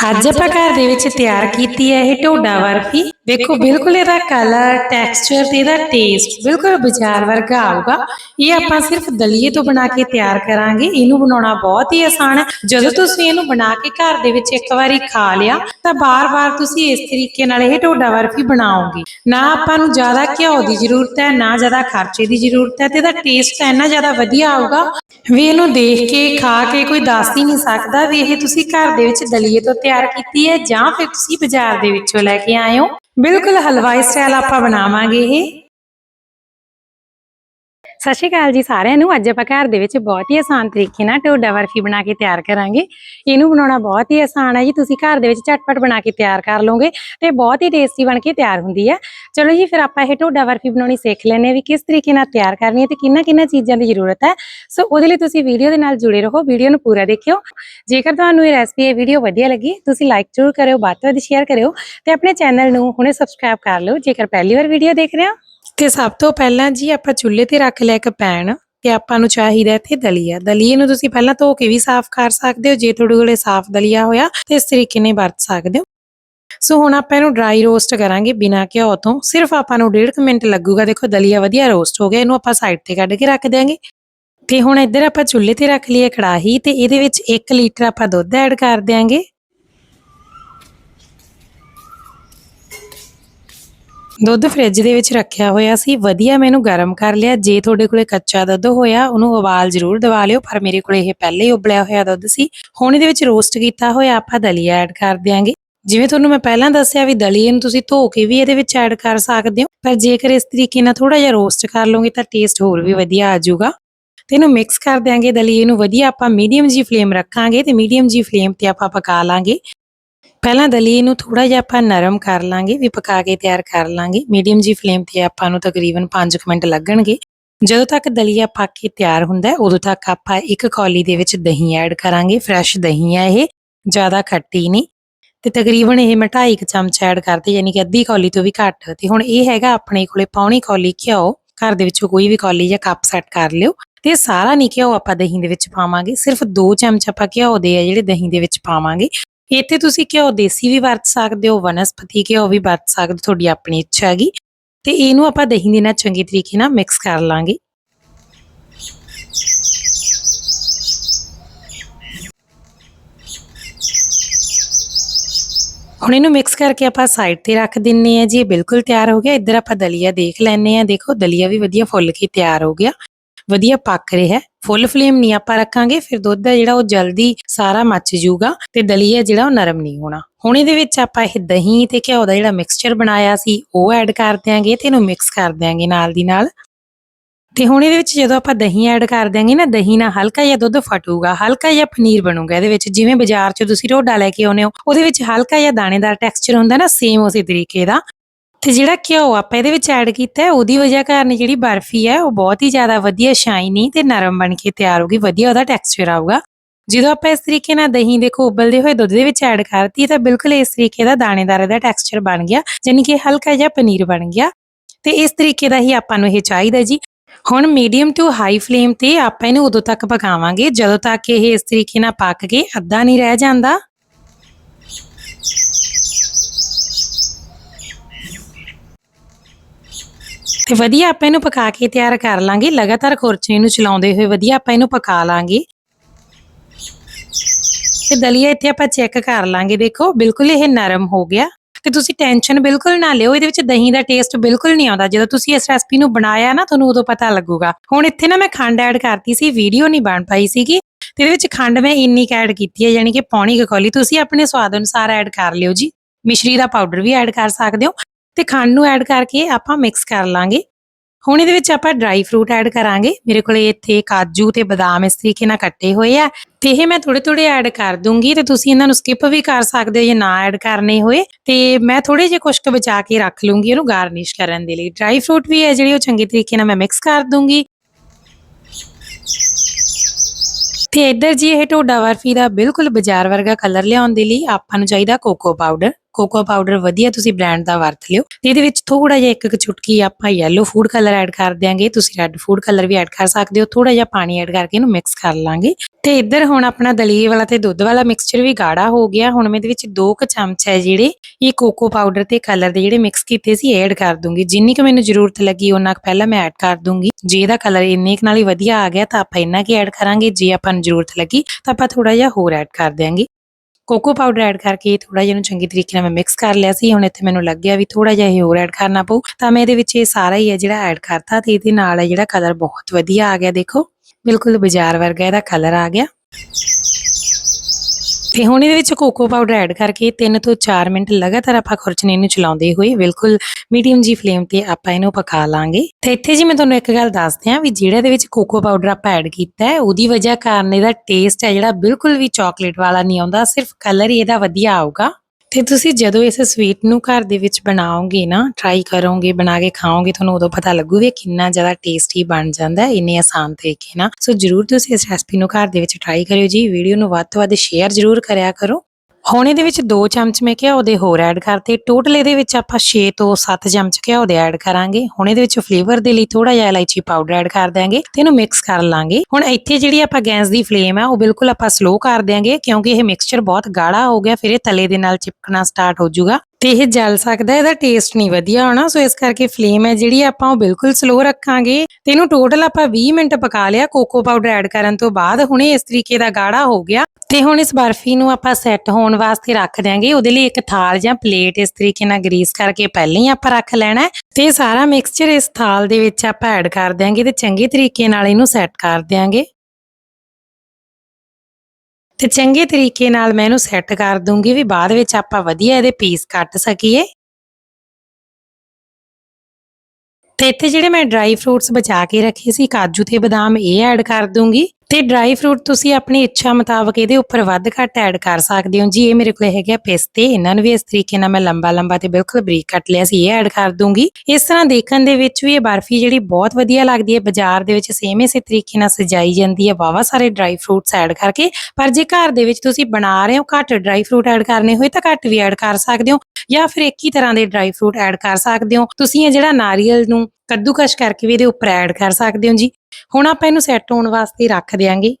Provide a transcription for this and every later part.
ਅੱਜ ਆਪਾਂ ਘਰ ਦੇ ਵਿੱਚ ਤਿਆਰ ਕੀਤੀ ਹੈ ਇਹ ਢੋਡਾ ਬਰਫੀ। ਦੇਖੋ, ਬਿਲਕੁਲ ਇਹਦਾ ਕਲਰ ਟੈਕਸਚਰ ਤੇ ਇਹਦਾ ਟੇਸਟ ਬਿਲਕੁਲ ਬਾਜ਼ਾਰ ਵਰਗਾ ਆਊਗਾ। ਇਹ ਆਪਾਂ ਸਿਰਫ ਦਲੀਏ ਤੋਂ ਬਣਾ ਕੇ ਤਿਆਰ ਕਰਾਂਗੇ। ਇਹਨੂੰ ਬਣਾਉਣਾ ਬਹੁਤ ਹੀ ਆਸਾਨ ਹੈ। ਜਦੋਂ ਤੁਸੀਂ ਇਹਨੂੰ ਬਣਾ ਕੇ ਘਰ ਦੇ ਵਿੱਚ ਇੱਕ ਵਾਰੀ ਖਾ ਲਿਆ, ਤਾਂ ਬਾਰ-ਬਾਰ ਤੁਸੀਂ ਇਸ ਤਰੀਕੇ ਨਾਲ ਇਹ ਢੋਡਾ ਬਰਫੀ ਬਣਾਓਗੇ। ਨਾ ਆਪਾਂ ਨੂੰ ਜ਼ਿਆਦਾ ਘਿਓ ਦੀ ਜ਼ਰੂਰਤ ਹੈ, ਨਾ ਜ਼ਿਆਦਾ ਖਰਚੇ ਦੀ ਜ਼ਰੂਰਤ ਹੈ, ਤੇ ਇਹਦਾ ਟੇਸਟ ਇੰਨਾ ਜ਼ਿਆਦਾ ਵਧੀਆ ਆਊਗਾ। ਵੀ ਇਹਨੂੰ ਦੇਖ ਕੇ, ਖਾ ਕੇ ਕੋਈ ਦੱਸ ਹੀ ਨਹੀਂ ਸਕਦਾ ਵੀ ਇਹ ਤੁਸੀਂ ਘਰ ਦੇ ਵਿੱਚ ਦਲੀਏ ਤੋਂ ਤਿਆਰ ਕੀਤੀ ਹੈ ਜਾਂ ਫਿਰ ਤੁਸੀਂ ਬਾਜ਼ਾਰ ਦੇ ਵਿੱਚੋਂ ਲੈ ਕੇ ਆਏ ਹੋ। ਬਿਲਕੁਲ ਹਲਵਾਈ ਸਟਾਈਲ ਆਪਾਂ ਬਣਾਵਾਂਗੇ ਇਹ। ਸਤਿ ਸ਼੍ਰੀ ਅਕਾਲ ਜੀ ਸਾਰਿਆਂ ਨੂੰ। ਅੱਜ ਆਪਾਂ ਘਰ ਦੇ ਵਿੱਚ ਬਹੁਤ ਹੀ ਆਸਾਨ ਤਰੀਕੇ ਨਾਲ ਢੋਡਾ ਬਰਫੀ ਬਣਾ ਕੇ ਤਿਆਰ ਕਰਾਂਗੇ। ਇਹਨੂੰ ਬਣਾਉਣਾ ਬਹੁਤ ਹੀ ਆਸਾਨ ਹੈ ਜੀ। ਤੁਸੀਂ ਘਰ ਦੇ ਵਿੱਚ ਝਟਪਟ ਬਣਾ ਕੇ ਤਿਆਰ ਕਰ ਲਓਗੇ ਤੇ ਬਹੁਤ ਹੀ ਟੇਸਟੀ ਬਣ ਕੇ ਤਿਆਰ ਹੁੰਦੀ ਹੈ। ਚਲੋ ਜੀ, ਫਿਰ ਆਪਾਂ ਇਹ ਢੋਡਾ ਬਰਫੀ ਬਣਾਉਣੀ ਸਿੱਖ ਲੈਂਦੇ ਹਾਂ ਵੀ ਕਿਸ ਤਰੀਕੇ ਨਾਲ ਤਿਆਰ ਕਰਨੀ ਹੈ ਤੇ ਕਿੰਨਾ ਕਿੰਨਾ ਚੀਜ਼ਾਂ ਦੀ ਜ਼ਰੂਰਤ ਹੈ। ਸੋ ਉਹਦੇ ਲਈ ਤੁਸੀਂ ਵੀਡੀਓ ਦੇ ਨਾਲ ਜੁੜੇ ਰਹੋ, ਵੀਡੀਓ ਨੂੰ ਪੂਰਾ ਦੇਖਿਓ। ਜੇਕਰ ਤੁਹਾਨੂੰ ਇਹ ਰੈਸਪੀ ਇਹ ਵੀਡੀਓ ਵਧੀਆ ਲੱਗੀ, ਤੁਸੀਂ ਲਾਈਕ ਜ਼ਰੂਰ ਕਰਿਓ, ਵੱਧ ਤੋਂ ਵੱਧ ਸ਼ੇਅਰ ਕਰਿਓ ਤੇ ਆਪਣੇ ਚੈਨਲ ਨੂੰ ਹੁਣੇ ਸਬਸਕ੍ਰਾਈਬ ਕਰ ਲਓ। ਜੇਕਰ ਪਹਿਲੀ ਵਾਰ ਵੀਡੀਓ ਦੇਖ ਰਹੇ ਹੋ ਤੇ ਸਭ ਤੋਂ ਪਹਿਲਾਂ ਜੀ ਆਪਾਂ ਚੁੱਲ੍ਹੇ ਤੇ ਰੱਖ ਲਿਆ ਇੱਕ ਪੈਨ ਤੇ ਆਪਾਂ ਨੂੰ ਚਾਹੀਦਾ ਇੱਥੇ ਦਲੀਆ। ਦਲੀਏ ਨੂੰ ਤੁਸੀਂ ਪਹਿਲਾਂ ਧੋ ਕੇ ਵੀ ਸਾਫ਼ ਕਰ ਸਕਦੇ ਹੋ, ਜੇ ਤੁਹਾਡੇ ਕੋਲੇ ਸਾਫ਼ ਦਲੀਆ ਹੋਇਆ ਤੇ ਇਸ ਤਰੀਕੇ ਨਾਲ ਵਰਤ ਸਕਦੇ ਹੋ। ਸੋ ਹੁਣ ਆਪਾਂ ਇਹਨੂੰ ਡਰਾਈ ਰੋਸਟ ਕਰਾਂਗੇ ਬਿਨਾਂ ਘਿਓ ਤੋਂ। ਸਿਰਫ ਆਪਾਂ ਨੂੰ 1.5 ਮਿੰਟ ਲੱਗੂਗਾ। ਦੇਖੋ ਦਲੀਆ ਵਧੀਆ ਰੋਸਟ ਹੋ ਗਿਆ, ਇਹਨੂੰ ਆਪਾਂ ਸਾਈਡ ਤੇ ਕੱਢ ਕੇ ਰੱਖ ਦਿਆਂਗੇ। ਤੇ ਹੁਣ ਇੱਧਰ ਆਪਾਂ ਚੁੱਲ੍ਹੇ ਤੇ ਰੱਖ ਲਈਏ ਕੜਾਹੀ ਤੇ ਇਹਦੇ ਵਿੱਚ 1 ਲੀਟਰ ਆਪਾਂ ਦੁੱਧ ਐਡ ਕਰ ਦਿਆਂਗੇ। ਦੁੱਧ ਫ੍ਰਿਜ ਦੇ ਵਿੱਚ ਰੱਖਿਆ ਹੋਇਆ ਸੀ। ਵਧੀਆ ਮੈਨੂੰ ਗਰਮ ਕਰ ਲਿਆ। ਜੇ ਤੁਹਾਡੇ ਕੋਲੇ ਕੱਚਾ ਦੁੱਧ ਹੋਇਆ, ਉਹਨੂੰ ਉਬਾਲ ਜ਼ਰੂਰ ਦਵਾ ਲਿਓ। ਪਰ ਮੇਰੇ ਕੋਲੇ ਇਹ ਪਹਿਲੇ ਹੀ ਉਬਲਿਆ ਹੋਇਆ ਦੁੱਧ ਸੀ। ਹੁਣ ਇਹਦੇ ਵਿੱਚ ਰੋਸਟ ਕੀਤਾ ਹੋਇਆ, ਆਪਾਂ ਦਲੀਆ ਐਡ ਕਰ ਦਿਆਂਗੇ। ਜਿਵੇਂ ਤੁਹਾਨੂੰ ਮੈਂ ਪਹਿਲਾਂ ਦੱਸਿਆ ਵੀ ਦਲੀਏ ਨੂੰ ਤੁਸੀਂ ਧੋ ਕੇ ਵੀ ਇਹਦੇ ਵਿੱਚ ਐਡ ਕਰ ਸਕਦੇ ਹੋ। ਪਰ ਜੇਕਰ ਇਸ ਤਰੀਕੇ ਨਾਲ ਥੋੜਾ ਜਿਹਾ ਰੋਸਟ ਕਰ ਲਓਗੇ, ਤਾਂ ਟੇਸਟ ਹੋਰ ਵੀ ਵਧੀਆ ਆ ਜਾਊਗਾ। ਤੇ ਇਹਨੂੰ ਮਿਕਸ ਕਰ ਦਿਆਂਗੇ। ਦਲੀਏ ਨੂੰ ਵਧੀਆ ਆਪਾਂ ਮੀਡੀਅਮ ਜੀ ਫਲੇਮ ਰੱਖਾਂਗੇ ਤੇ ਮੀਡੀਅਮ ਜੀ ਫਲੇਮ ਤੇ ਆਪਾਂ ਪਕਾ ਲਾਂਗੇ। ਪਹਿਲਾਂ ਦਲੀਏ ਨੂੰ ਥੋੜਾ ਜਿਹਾ ਆਪਾਂ ਨਰਮ ਕਰ ਲਾਂਗੇ, ਵੀ ਪਕਾ ਕੇ ਤਿਆਰ ਕਰ ਲਾਂਗੇ। ਮੀਡੀਅਮ ਜੀ ਫਲੇਮ ਤੇ ਆਪਾਂ ਨੂੰ ਤਕਰੀਬਨ 5 ਮਿੰਟ ਲੱਗਣਗੇ। ਜਦੋਂ ਤੱਕ ਦਲੀਆ ਪੱਕ ਕੇ ਤਿਆਰ ਹੁੰਦਾ ਉਦੋਂ ਤੱਕ ਆਪਾਂ ਇੱਕ ਕੌਲੀ ਦੇ ਵਿੱਚ ਦਹੀਂ ਐਡ ਕਰਾਂਗੇ। ਫਰੈਸ਼ ਦਹੀਂ ਹੈ ਇਹ, ਜ਼ਿਆਦਾ ਖੱਟੀ ਨਹੀਂ। ਤੇ ਤਕਰੀਬਨ ਇਹ ਮੈਂ 2.5 ਚਮਚ ਐਡ ਕਰਦੇ ਯਾਨੀ ਕਿ ਅੱਧੀ ਕੌਲੀ ਤੋਂ ਵੀ ਘੱਟ। ਤੇ ਹੁਣ ਇਹ ਹੈਗਾ ਆਪਣੇ ਕੋਲੇ ਪੌਣੀ ਕੌਲੀ ਘਿਓ। ਘਰ ਦੇ ਵਿੱਚੋਂ ਕੋਈ ਵੀ ਕੌਲੀ ਜਾਂ ਕੱਪ ਸੈੱਟ ਕਰ ਲਿਓ। ਤੇ ਸਾਰਾ ਨਹੀਂ ਘਿਓ ਆਪਾਂ ਦਹੀਂ ਦੇ ਵਿੱਚ ਪਾਵਾਂਗੇ। ਸਿਰਫ 2 ਚਮਚ ਆਪਾਂ ਘਿਓ ਦੇ ਆ ਜਿਹੜੇ ਦਹੀਂ ਦੇ ਵਿੱਚ ਪਾਵਾਂਗੇ। ਇੱਥੇ ਤੁਸੀਂ ਘਿਓ ਦੇਸੀ ਵੀ ਵਰਤ ਸਕਦੇ ਹੋ, ਵਨਸਪਤੀ ਘਿਓ ਵੀ ਵਰਤ ਸਕਦੇ ਹੋ, ਤੁਹਾਡੀ ਆਪਣੀ ਇੱਛਾ ਹੈਗੀ। ਤੇ ਇਹਨੂੰ ਆਪਾਂ ਦਹੀਂ ਦੇ ਨਾਲ ਚੰਗੀ ਤਰੀਕੇ ਨਾਲ ਮਿਕਸ ਕਰ ਲਾਂਗੇ। ਹੁਣ ਇਹਨੂੰ ਮਿਕਸ ਕਰਕੇ ਆਪਾਂ ਸਾਈਡ ਤੇ ਰੱਖ ਦਿੰਨੇ ਆ ਜੀ। ਇਹ ਬਿਲਕੁਲ ਤਿਆਰ ਹੋ ਗਿਆ। ਇੱਧਰ ਆਪਾਂ ਦਲੀਆ ਦੇਖ ਲੈਨੇ ਆ। ਦੇਖੋ, ਦਲੀਆ ਵੀ ਵਧੀਆ ਫੁੱਲ ਕੇ ਤਿਆਰ ਹੋ ਗਿਆ। ਵਧੀਆ ਪੱਕ ਰਿਹਾ ਹੈ। ਫੁੱਲ ਫਲੇਮ ਨਹੀਂ ਆਪਾਂ ਰੱਖਾਂਗੇ, ਫਿਰ ਦੁੱਧ ਹੈ ਜਿਹੜਾ ਉਹ ਜਲਦੀ ਸਾਰਾ ਮੱਚ ਜੂਗਾ ਤੇ ਦਲੀਆ ਜਿਹੜਾ ਉਹ ਨਰਮ ਨਹੀਂ ਹੋਣਾ। ਹੁਣ ਇਹਦੇ ਵਿੱਚ ਆਪਾਂ ਇਹ ਦਹੀਂ ਤੇ ਘਿਓ ਦਾ ਜਿਹੜਾ ਮਿਕਸਚਰ ਬਣਾਇਆ ਸੀ, ਉਹ ਐਡ ਕਰ ਦਿਆਂਗੇ ਤੇ ਇਹਨੂੰ ਮਿਕਸ ਕਰ ਦਿਆਂਗੇ ਨਾਲ ਦੀ ਨਾਲ। ਤੇ ਹੁਣ ਇਹਦੇ ਵਿੱਚ ਜਦੋਂ ਆਪਾਂ ਦਹੀਂ ਐਡ ਕਰ ਦਿਆਂਗੇ ਨਾ, ਦਹੀਂ ਨਾਲ ਹਲਕਾ ਜਿਹਾ ਦੁੱਧ ਫਟੂਗਾ, ਹਲਕਾ ਜਿਹਾ ਪਨੀਰ ਬਣੂਗਾ ਇਹਦੇ ਵਿੱਚ। ਜਿਵੇਂ ਬਾਜ਼ਾਰ 'ਚ ਤੁਸੀਂ ਰੋਡਾ ਲੈ ਕੇ ਆਉਨੇ ਹੋ, ਉਹਦੇ ਵਿੱਚ ਹਲਕਾ ਜਿਹਾ ਦਾਣੇਦਾਰ ਟੈਕਸਚਰ ਹੁੰਦਾ ਨਾ ਸੇਮ ਉਸੇ ਤਰੀਕੇ ਦਾ। ਤੇ ਜਿਹੜਾ ਘਿਓ ਆਪਾਂ ਇਹਦੇ ਵਿੱਚ ਐਡ ਕੀਤਾ ਹੈ, ਉਹਦੀ ਵਜ੍ਹਾ ਕਾਰਨ ਜਿਹੜੀ ਬਰਫੀ ਹੈ, ਉਹ ਬਹੁਤ ਹੀ ਜ਼ਿਆਦਾ ਵਧੀਆ ਸ਼ਾਈਨੀ ਤੇ ਨਰਮ ਬਣ ਕੇ ਤਿਆਰ ਹੋਗੀ ਵਧੀਆ ਉਹਦਾ ਟੈਕਸਚਰ ਆਊਗਾ। ਜਦੋਂ ਆਪਾਂ ਇਸ ਤਰੀਕੇ ਨਾਲ ਦਹੀਂ ਦੇਖੋ ਉਬਲਦੇ ਹੋਏ ਦੁੱਧ ਦੇ ਵਿੱਚ ਐਡ ਕਰਤੀ, ਤਾਂ ਬਿਲਕੁਲ ਇਸ ਤਰੀਕੇ ਦਾ ਦਾਣੇਦਾਰ ਦਾ ਟੈਕਸਚਰ ਬਣ ਗਿਆ ਯਾਨੀ ਕਿ ਹਲਕਾ ਜਿਹਾ ਪਨੀਰ ਬਣ ਗਿਆ। ਤੇ ਇਸ ਤਰੀਕੇ ਦਾ ਹੀ ਆਪਾਂ ਨੂੰ ਇਹ ਚਾਹੀਦਾ ਜੀ। ਹੁਣ ਮੀਡੀਅਮ ਟੂ ਹਾਈ ਫਲੇਮ ਤੇ ਆਪਾਂ ਇਹਨੂੰ ਉਦੋਂ ਤੱਕ ਪਕਾਵਾਂਗੇ, ਜਦੋਂ ਤੱਕ ਇਹ ਇਸ ਤਰੀਕੇ ਨਾਲ ਪੱਕ ਕੇ ਅੱਧਾ ਨਹੀਂ ਰਹਿ ਜਾਂਦਾ। ਤੇ ਵਧੀਆ ਆਪਾਂ ਇਹਨੂੰ ਪਕਾ ਕੇ ਤਿਆਰ ਕਰ ਲਾਂਗੇ। ਲਗਾਤਾਰ ਖੁਰਚੇ ਨੂੰ ਚਲਾਉਂਦੇ ਹੋਏ ਵਧੀਆ ਆਪਾਂ ਇਹਨੂੰ ਪਕਾ ਲਾਂਗੇ। ਤੇ ਦਲੀਆ ਇੱਥੇ ਆਪਾਂ ਚੈੱਕ ਕਰ ਲਾਂਗੇ। ਦੇਖੋ, ਬਿਲਕੁਲ ਇਹ ਨਰਮ ਹੋ ਗਿਆ। ਤੇ ਤੁਸੀਂ ਟੈਨਸ਼ਨ ਬਿਲਕੁਲ ਨਾ ਲਿਓ। ਇਹਦੇ ਵਿੱਚ ਦਹੀਂ ਦਾ ਟੇਸਟ ਬਿਲਕੁਲ ਨਹੀਂ ਆਉਂਦਾ। ਜਦੋਂ ਤੁਸੀਂ ਇਸ ਰੈਸਪੀ ਨੂੰ ਬਣਾਇਆ ਨਾ, ਤੁਹਾਨੂੰ ਉਦੋਂ ਪਤਾ ਲੱਗੂਗਾ। ਹੁਣ ਇੱਥੇ ਨਾ ਮੈਂ ਖੰਡ ਐਡ ਕਰਤੀ ਸੀ। ਵੀਡੀਓ ਨਹੀਂ ਬਣ ਪਾਈ ਸੀਗੀ। ਤੇ ਇਹਦੇ ਵਿੱਚ ਖੰਡ ਮੈਂ ਇੰਨੀ ਕੁ ਐਡ ਕੀਤੀ ਹੈ, ਯਾਨੀ ਕਿ ਪੌਣੀ ਕੁ ਕੌਲੀ। ਤੁਸੀਂ ਆਪਣੇ ਸਵਾਦ ਅਨੁਸਾਰ ਐਡ ਕਰ ਲਿਓ ਜੀ। ਮਿਸ਼ਰੀ ਦਾ ਪਾਊਡਰ ਵੀ ਐਡ ਕਰ ਸਕਦੇ ਹੋ। ਤੇ ਖੰਡ ਨੂੰ ਐਡ ਕਰਕੇ ਆਪਾਂ ਮਿਕਸ ਕਰ ਲਾਂਗੇ। ਹੁਣ ਇਹਦੇ ਵਿੱਚ ਆਪਾਂ ਡਰਾਈ ਫਰੂਟ ਐਡ ਕਰਾਂਗੇ। ਮੇਰੇ ਕੋਲੇ ਇੱਥੇ ਕਾਜੂ ਤੇ ਬਦਾਮ ਇਸ ਤਰੀਕੇ ਨਾਲ ਕੱਟੇ ਹੋਏ ਆ। ਤੇ ਇਹ ਮੈਂ ਥੋੜੇ ਥੋੜੇ ਐਡ ਕਰ ਦੂੰਗੀ ਤੇ ਤੁਸੀਂ ਇਹਨਾਂ ਨੂੰ ਸਕਿਪ ਵੀ ਕਰ ਸਕਦੇ ਹੋ ਜੇ ਨਾ ਐਡ ਕਰਨੇ ਹੋਏ। ਤੇ ਮੈਂ ਥੋੜੇ ਜਿਹੇ ਕੁਸ਼ਕ ਬਚਾ ਕੇ ਰੱਖ ਲੂੰਗੀ ਇਹਨੂੰ ਗਾਰਨਿਸ਼ ਕਰਨ ਦੇ ਲਈ। ਡਰਾਈ ਫਰੂਟ ਵੀ ਹੈ ਜਿਹੜੇ ਉਹ ਚੰਗੇ ਤਰੀਕੇ ਨਾਲ ਮੈਂ ਮਿਕਸ ਕਰ ਦੂੰਗੀ। ਤੇ ਇੱਧਰ ਜੀ ਇਹ ਢੋਡਾ ਬਰਫੀ ਦਾ ਬਿਲਕੁਲ ਬਾਜ਼ਾਰ ਵਰਗਾ ਕਲਰ ਲਿਆਉਣ ਦੇ ਲਈ ਆਪਾਂ ਨੂੰ ਚਾਹੀਦਾ ਕੋਕੋ ਪਾਊਡਰ ਕੋਕੋ ਪਾਊਡਰ ਵਧੀਆ ਤੁਸੀਂ ਬ੍ਰਾਂਡ ਦਾ ਵਰਤ ਲਿਓ। ਇਹਦੇ ਵਿੱਚ ਥੋੜਾ ਜਿਹਾ ਇੱਕ ਇੱਕ ਚੁਟਕੀ ਆਪਾਂ ਯੈਲੋ ਫੂਡ ਕਲਰ ਐਡ ਕਰ ਦਿਆਂਗੇ। ਤੁਸੀਂ ਰੈੱਡ ਫੂਡ ਕਲਰ ਵੀ ਐਡ ਕਰ ਸਕਦੇ ਹੋ। ਥੋੜਾ ਜਿਹਾ ਪਾਣੀ ਐਡ ਕਰਕੇ ਇਹਨੂੰ ਮਿਕਸ ਕਰ ਲਾਂਗੇ। ਤੇ ਇੱਧਰ ਹੁਣ ਆਪਣਾ ਦਲੀਏ ਵਾਲਾ ਤੇ ਦੁੱਧ ਵਾਲਾ ਮਿਕਸਚਰ ਵੀ ਗਾੜਾ ਹੋ ਗਿਆ। ਹੁਣ ਮੈਂ ਇਹਦੇ ਵਿੱਚ ਦੋ ਕੁ ਚਮਚ ਹੈ ਜਿਹੜੇ ਇਹ ਕੋਕੋ ਪਾਊਡਰ ਤੇ ਕਲਰ ਦੇ ਜਿਹੜੇ ਮਿਕਸ ਕੀਤੇ ਸੀ ਐਡ ਕਰ ਦੂੰਗੀ। ਜਿੰਨੀ ਕੁ ਮੈਨੂੰ ਜ਼ਰੂਰਤ ਲੱਗੀ ਉਹਨਾਂ ਕੁ ਪਹਿਲਾਂ ਮੈਂ ਐਡ ਕਰ ਦੂੰਗੀ। ਜੇ ਇਹਦਾ ਕਲਰ ਇੰਨੇ ਕੁ ਨਾਲ ਹੀ ਵਧੀਆ ਆ ਗਿਆ, ਤਾਂ ਆਪਾਂ ਇੰਨਾ ਕੁ ਐਡ ਕਰਾਂਗੇ। ਜੇ ਆਪਾਂ ਨੂੰ ਜ਼ਰੂਰਤ ਲੱਗੀ, ਤਾਂ ਆਪਾਂ ਥੋੜਾ ਜਿਹਾ ਹੋਰ ਐਡ ਕਰ ਦਿਆਂਗੇ। ਕੋਕੋ ਪਾਊਡਰ ਐਡ ਕਰਕੇ ਥੋੜਾ ਜਿਹਾ ਇਹਨੂੰ ਚੰਗੀ ਤਰੀਕੇ ਨਾਲ ਮੈਂ ਮਿਕਸ ਕਰ ਲਿਆ ਸੀ। ਹੁਣ ਇੱਥੇ ਮੈਨੂੰ ਲੱਗਿਆ ਵੀ ਥੋੜਾ ਜਿਹਾ ਇਹ ਹੋਰ ਐਡ ਕਰਨਾ ਪਊ। ਤਾਂ ਮੈਂ ਇਹਦੇ ਵਿੱਚ ਇਹ ਸਾਰਾ ਹੀ ਹੈ ਜਿਹੜਾ ਐਡ ਕਰਤਾ ਤੇ ਇਹਦੇ ਨਾਲ ਜਿਹੜਾ ਕਲਰ ਬਹੁਤ ਵਧੀਆ ਆ ਗਿਆ, ਦੇਖੋ। ਬਿਲਕੁਲ ਬਾਜ਼ਾਰ ਵਰਗਾ ਇਹਦਾ ਕਲਰ ਆ ਗਿਆ। ਤੇ ਹੁਣ ਇਹਦੇ ਵਿੱਚ ਕੋਕੋ ਪਾਊਡਰ ਐਡ ਕਰਕੇ 3 ਤੋਂ 4 ਮਿੰਟ ਲਗਾਤਾਰ ਆਪਾਂ ਖੁਰਚਣੇ ਨੂੰ ਚਲਾਉਂਦੇ ਹੋਏ ਬਿਲਕੁਲ ਮੀਡੀਅਮ ਜੀ ਫਲੇਮ ਤੇ ਆਪਾਂ ਇਹਨੂੰ ਪਕਾ ਲਾਂਗੇ। ਤੇ ਇੱਥੇ ਜੀ ਮੈਂ ਤੁਹਾਨੂੰ ਇੱਕ ਗੱਲ ਦੱਸਦੇ ਹਾਂ ਵੀ ਜਿਹੜਾ ਇਹਦੇ ਵਿੱਚ ਕੋਕੋ ਪਾਊਡਰ ਆਪਾਂ ਐਡ ਕੀਤਾ ਹੈ, ਉਹਦੀ ਵਜ੍ਹਾ ਕਾਰਨ ਇਹਦਾ ਟੇਸਟ ਹੈ ਜਿਹੜਾ ਬਿਲਕੁਲ ਵੀ ਚਾਕਲੇਟ ਵਾਲਾ ਨਹੀਂ ਆਉਂਦਾ, ਸਿਰਫ ਕਲਰ ਹੀ ਇਹਦਾ ਵਧੀਆ ਆਊਗਾ। ਤੇ ਤੁਸੀਂ ਜਦੋਂ ਇਸ ਸਵੀਟ ਨੂੰ ਘਰ ਦੇ ਵਿੱਚ ਬਣਾਓਗੇ ਨਾ ਟਰਾਈ ਕਰੋਗੇ, ਬਣਾ ਕੇ ਖਾਓਗੇ, ਤੁਹਾਨੂੰ ਉਦੋਂ ਪਤਾ ਲੱਗੂ ਵੀ ਕਿੰਨਾ ਜ਼ਿਆਦਾ ਟੇਸਟੀ ਬਣ ਜਾਂਦਾ ਹੈ, ਇੰਨੇ ਆਸਾਨ ਤਰੀਕੇ ਨਾਲ। ਸੋ ਜਰੂਰ ਤੁਸੀਂ ਇਸ ਰੈਸਪੀ ਨੂੰ ਘਰ ਦੇ ਵਿੱਚ ਟਰਾਈ ਕਰਿਓ ਜੀ। ਵੀਡੀਓ ਨੂੰ ਵੱਧ ਤੋਂ ਵੱਧ ਸ਼ੇਅਰ ਜਰੂਰ ਕਰਿਆ ਕਰੋ। ਹੁਣ ਇਹਦੇ ਵਿੱਚ 2 ਚਮਚ ਮੈਂ ਘਿਓ ਦੇ ਹੋਰ ਐਡ ਕਰਤੇ। ਟੋਟਲ ਇਹਦੇ ਵਿੱਚ ਆਪਾਂ 6 ਤੋਂ 7 ਚਮਚ ਘਿਓ ਦੇ ਐਡ ਕਰਾਂਗੇ। ਹੁਣ ਇਹਦੇ ਵਿੱਚ ਫਲੇਵਰ ਦੇ ਲਈ ਥੋੜਾ ਜਿਹਾ ਇਲਾਇਚੀ ਪਾਊਡਰ ਐਡ ਕਰ ਦਿਆਂਗੇ ਤੇ ਇਹਨੂੰ ਮਿਕਸ ਕਰ ਲਾਂਗੇ। ਹੁਣ ਇੱਥੇ ਜਿਹੜੀ ਆਪਾਂ ਗੈਸ ਦੀ ਫਲੇਮ ਆ, ਉਹ ਬਿਲਕੁਲ ਆਪਾਂ ਸਲੋ ਕਰ ਦਿਆਂਗੇ ਕਿਉਂਕਿ ਇਹ ਮਿਕਸਚਰ ਬਹੁਤ ਗਾੜਾ ਹੋ ਗਿਆ, ਫਿਰ ਇਹ ਤਲੇ ਦੇ ਨਾਲ ਚਿਪਕਣਾ ਸਟਾਰਟ ਹੋ ਜਾਊਗਾ। ਤੇ ਇਹ ਜਲ ਸਕਦਾ, ਇਹਦਾ ਟੇਸਟ ਨਹੀਂ ਵਧੀਆ ਹੋਣਾ ਸੋ ਇਸ ਕਰਕੇ ਫਲੇਮ ਹੈ ਜਿਹੜੀ ਆਪਾਂ ਉਹ ਬਿਲਕੁਲ ਸਲੋ ਰੱਖਾਂਗੇ। ਤੇ ਇਹਨੂੰ ਟੋਟਲ ਆਪਾਂ 20 ਮਿੰਟ ਪਕਾ ਲਿਆ ਕੋਕੋ ਪਾਊਡਰ ਐਡ ਕਰਨ ਤੋਂ ਬਾਅਦ। ਹੁਣੇ ਇਸ ਤਰੀਕੇ ਦਾ ਗਾੜਾ ਹੋ ਗਿਆ। ਤੇ ਹੁਣ ਇਸ ਬਰਫੀ ਨੂੰ ਆਪਾਂ ਸੈੱਟ ਹੋਣ ਵਾਸਤੇ ਰੱਖ ਦਿਆਂਗੇ। ਉਹਦੇ ਲਈ ਇੱਕ ਥਾਲ ਜਾਂ ਪਲੇਟ ਇਸ ਤਰੀਕੇ ਨਾਲ ਗਰੀਸ ਕਰਕੇ ਪਹਿਲਾਂ ਹੀ ਆਪਾਂ ਰੱਖ ਲੈਣਾ ਤੇ ਸਾਰਾ ਮਿਕਸਚਰ ਇਸ ਥਾਲ ਦੇ ਵਿੱਚ ਆਪਾਂ ਐਡ ਕਰ ਦਿਆਂਗੇ ਤੇ ਚੰਗੇ ਤਰੀਕੇ ਨਾਲ ਇਹਨੂੰ ਸੈੱਟ ਕਰ ਦਿਆਂਗੇ। ਤੇ ਚੰਗੇ ਤਰੀਕੇ ਨਾਲ ਮੈਂ ਇਹਨੂੰ ਸੈੱਟ ਕਰ ਦੂੰਗੀ ਵੀ ਬਾਅਦ ਵਿੱਚ ਆਪਾਂ ਵਧੀਆ ਇਹਦੇ ਪੀਸ ਕੱਟ ਸਕੀਏ। ਤੇ ਇੱਥੇ ਜਿਹੜੇ ਮੈਂ ਡਰਾਈ ਫਰੂਟਸ ਬਚਾ ਕੇ ਰੱਖੇ ਸੀ, ਕਾਜੂ ਤੇ ਬਦਾਮ ਇਹ ਐਡ ਕਰ ਦੂੰਗੀ। ਤੇ ਡਰਾਈ ਫਰੂਟ ਤੁਸੀਂ ਆਪਣੀ ਇੱਛਾ ਮੁਤਾਬਕ ਇਹਦੇ ਉੱਪਰ ਵੱਧ ਘੱਟ ਐਡ ਕਰ ਸਕਦੇ ਹੋ। ਜੀ, ਇਹ ਮੇਰੇ ਕੋਲ ਹੈਗੇ ਆ ਪਿਸਤੇ। ਇਹਨਾਂ ਨੂੰ ਵੀ ਇਸ ਤਰੀਕੇ ਨਾਲ ਮੈਂ ਲੰਬਾ ਲੰਬਾ ਤੇ ਬਿਲਕੁਲ ਬਰੀਕ ਕੱਟ ਲਿਆ ਸੀ। ਇਹ ਐਡ ਕਰ ਦੂੰਗੀ। ਇਸ ਤਰ੍ਹਾਂ ਦੇਖਣ ਦੇ ਵਿੱਚ ਵੀ ਇਹ ਬਰਫੀ ਜਿਹੜੀ ਬਹੁਤ ਵਧੀਆ ਲੱਗਦੀ ਹੈ। ਬਾਜ਼ਾਰ ਦੇ ਵਿੱਚ ਸੇਮ ਇਸੇ ਤਰੀਕੇ ਨਾਲ ਸਜਾਈ ਜਾਂਦੀ ਹੈ। ਵਾਵਾ ਸਾਰੇ ਡਰਾਈ ਫਰੂਟਸ ਐਡ ਕਰਕੇ। ਪਰ ਜੇ ਘਰ ਦੇ ਵਿੱਚ ਤੁਸੀਂ ਬਣਾ ਰਹੇ ਹੋ, ਘੱਟ ਡਰਾਈ ਫਰੂਟ ਐਡ ਕਰਨੇ ਹੋਏ ਤਾਂ ਘੱਟ ਵੀ ਐਡ ਕਰ ਸਕਦੇ ਹੋ। ਜਾਂ ਫਿਰ ਇੱਕ ਹੀ ਤਰ੍ਹਾਂ ਦੇ ਡਰਾਈ ਫਰੂਟ ਐਡ ਕਰ ਸਕਦੇ ਹੋ। ਤੁਸੀਂ ਇਹ ਜਿਹੜਾ ਨਾਰੀਅਲ ਨੂੰ ਕੱਦੂਕਸ਼ ਕਰਕੇ ਵੀ ਇਹਦੇ ਉੱਪਰ ਐਡ ਕਰ ਸਕਦੇ ਹੋ ਜੀ। ਹੁਣ ਆਪਾਂ ਇਹਨੂੰ ਸੈੱਟ ਹੋਣ ਵਾਸਤੇ ਰੱਖ ਦਿਆਂਗੇ।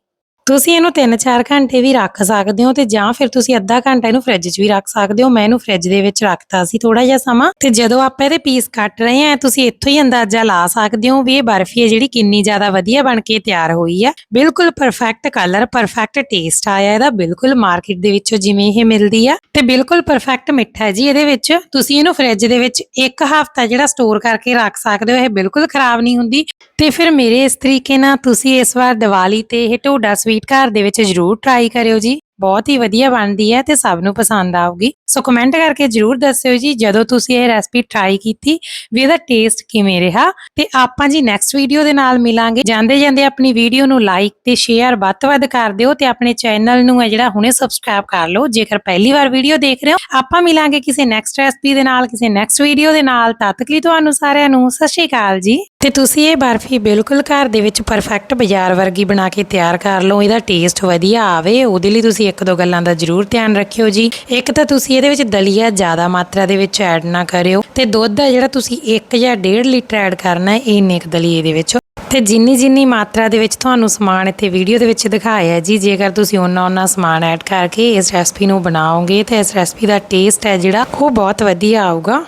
ਤੁਸੀਂ ਇਹਨੂੰ 3-4 ਘੰਟੇ ਵੀ ਰੱਖ ਸਕਦੇ ਹੋ ਤੇ ਜਾਂ ਫਿਰ ਤੁਸੀਂ ਅੱਧਾ ਘੰਟਾ ਇਹਨੂੰ ਫ੍ਰਿਜ 'ਚ ਵੀ ਰੱਖ ਸਕਦੇ ਹੋ। ਮੈਂ ਇਹਨੂੰ ਫ੍ਰਿਜ ਦੇ ਵਿੱਚ ਰੱਖਤਾ ਸੀ ਥੋੜਾ ਜਿਹਾ ਸਮਾਂ। ਤੇ ਜਦੋਂ ਆਪਾਂ ਇਹਦੇ ਪੀਸ ਕੱਟ ਰਹੇ ਆ ਤੁਸੀਂ ਇੱਥੋਂ ਹੀ ਅੰਦਾਜ਼ਾ ਲਾ ਸਕਦੇ ਹੋ ਵੀ ਇਹ ਬਰਫੀ ਹੈ ਜਿਹੜੀ ਕਿੰਨੀ ਜ਼ਿਆਦਾ ਵਧੀਆ ਬਣ ਕੇ ਤਿਆਰ ਹੋਈ ਹੈ ਬਿਲਕੁਲ ਪਰਫੈਕਟ ਕਲਰ ਪਰਫੈਕਟ ਟੇਸਟ ਆਇਆ ਇਹਦਾ। ਬਿਲਕੁਲ ਮਾਰਕੀਟ ਦੇ ਵਿੱਚੋਂ ਜਿਵੇਂ ਇਹ ਮਿਲਦੀ ਆ। ਤੇ ਬਿਲਕੁਲ ਪਰਫੈਕਟ ਮਿੱਠਾ ਹੈ ਜੀ ਇਹਦੇ ਵਿੱਚ। ਤੁਸੀਂ ਇਹਨੂੰ ਫ੍ਰਿਜ ਦੇ ਵਿੱਚ ਇੱਕ ਹਫ਼ਤਾ ਜਿਹੜਾ ਸਟੋਰ ਕਰਕੇ ਰੱਖ ਸਕਦੇ ਹੋ, ਇਹ ਬਿਲਕੁਲ ਖਰਾਬ ਨਹੀਂ ਹੁੰਦੀ। ਤੇ ਫਿਰ ਮੇਰੇ ਇਸ ਤਰੀਕੇ ਨਾਲ ਤੁਸੀਂ ਇਸ ਵਾਰ ਦੀਵਾਲੀ ਤੇ ਇਹ ਢੋਡਾ ਸਵੀਟ ਘਰ ਦੇ ਵਿੱਚ ਜਰੂਰ ਟਰਾਈ ਕਰਿਓ ਜੀ। ਬਹੁਤ ਹੀ ਵਧੀਆ ਬਣਦੀ ਹੈ ਤੇ ਸਭ ਨੂੰ ਪਸੰਦ ਆਊਗੀ। ਸੋ ਕਮੈਂਟ ਕਰਕੇ ਜਰੂਰ ਦੱਸਿਓ ਜੀ, ਜਦੋਂ ਤੁਸੀਂ ਇਹ ਰੈਸਪੀ ਟਰਾਈ ਕੀਤੀ ਵੀ ਇਹਦਾ ਟੇਸਟ ਕਿਵੇਂ ਰਿਹਾ। ਤੇ ਆਪਾਂ ਜੀ ਨੈਕਸਟ ਵੀਡੀਓ ਦੇ ਨਾਲ ਮਿਲਾਂਗੇ। ਜਾਂਦੇ ਜਾਂਦੇ ਆਪਣੀ ਵੀਡੀਓ ਨੂੰ ਲਾਈਕ ਤੇ ਸ਼ੇਅਰ ਵੱਧ ਤੋਂ ਵੱਧ ਕਰ ਦਿਓ ਤੇ ਆਪਣੇ ਚੈਨਲ ਨੂੰ ਹੈ ਜਿਹੜਾ ਹੁਣੇ ਸਬਸਕ੍ਰਾਈਬ ਕਰ ਲਓ। ਜੇਕਰ ਪਹਿਲੀ ਵਾਰ ਵੀਡੀਓ ਦੇਖ ਰਹੇ ਹੋ, ਆਪਾਂ ਮਿਲਾਂਗੇ ਕਿਸੇ ਨੈਕਸਟ ਰੈਸਪੀ ਦੇ ਨਾਲ, ਕਿਸੇ ਨੈਕਸਟ ਵੀਡੀਓ ਦੇ ਨਾਲ। ਤਦ ਤੱਕ ਲਈ ਤੁਹਾਨੂੰ ਸਾਰਿਆਂ ਨੂੰ ਸਤਿ ਸ਼੍ਰੀ ਅਕਾਲ ਜੀ। ਤੇ ਤੁਸੀਂ ਇਹ ਬਰਫੀ ਬਿਲਕੁਲ ਘਰ ਦੇ ਵਿੱਚ ਪਰਫੈਕਟ ਬਾਜ਼ਾਰ ਵਰਗੀ ਬਣਾ ਕੇ ਤਿਆਰ ਕਰ ਲਓ, ਇਹਦਾ ਟੇਸਟ ਵਧੀਆ ਆਵੇ, ਉਹਦੇ ਲਈ ਤੁਸੀਂ ਇੱਕ ਦੋ ਗੱਲਾਂ ਦਾ ਜ਼ਰੂਰ ਧਿਆਨ ਰੱਖਿਓ ਜੀ। ਇੱਕ ਤਾਂ ਤੁਸੀਂ ਇਹਦੇ ਵਿੱਚ ਦਲੀਆ ਜ਼ਿਆਦਾ ਮਾਤਰਾ ਦੇ ਵਿੱਚ ਐਡ ਨਾ ਕਰਿਓ ਤੇ ਦੁੱਧ ਹੈ ਜਿਹੜਾ ਤੁਸੀਂ 1 ਜਾਂ 1.5 ਲੀਟਰ ਐਡ ਕਰਨਾ ਹੈ ਇੰਨੇ ਕੁ ਦਲੀਏ ਦੇ ਵਿੱਚ। ਤੇ ਜਿੰਨੀ ਜਿੰਨੀ ਮਾਤਰਾ ਦੇ ਵਿੱਚ ਤੁਹਾਨੂੰ ਸਮਾਨ ਇੱਥੇ ਵੀਡੀਓ ਦੇ ਵਿੱਚ ਦਿਖਾਇਆ ਹੈ ਜੀ, ਜੇਕਰ ਤੁਸੀਂ ਉਹਨਾਂ ਉਹਨਾਂ ਸਮਾਨ ਐਡ ਕਰਕੇ ਇਸ ਰੈਸਪੀ ਨੂੰ ਬਣਾਓਗੇ, ਤੇ ਇਸ ਰੈਸਪੀ ਦਾ ਟੇਸਟ ਹੈ ਜਿਹੜਾ, ਉਹ ਬਹੁਤ ਵਧੀਆ ਆਊਗਾ।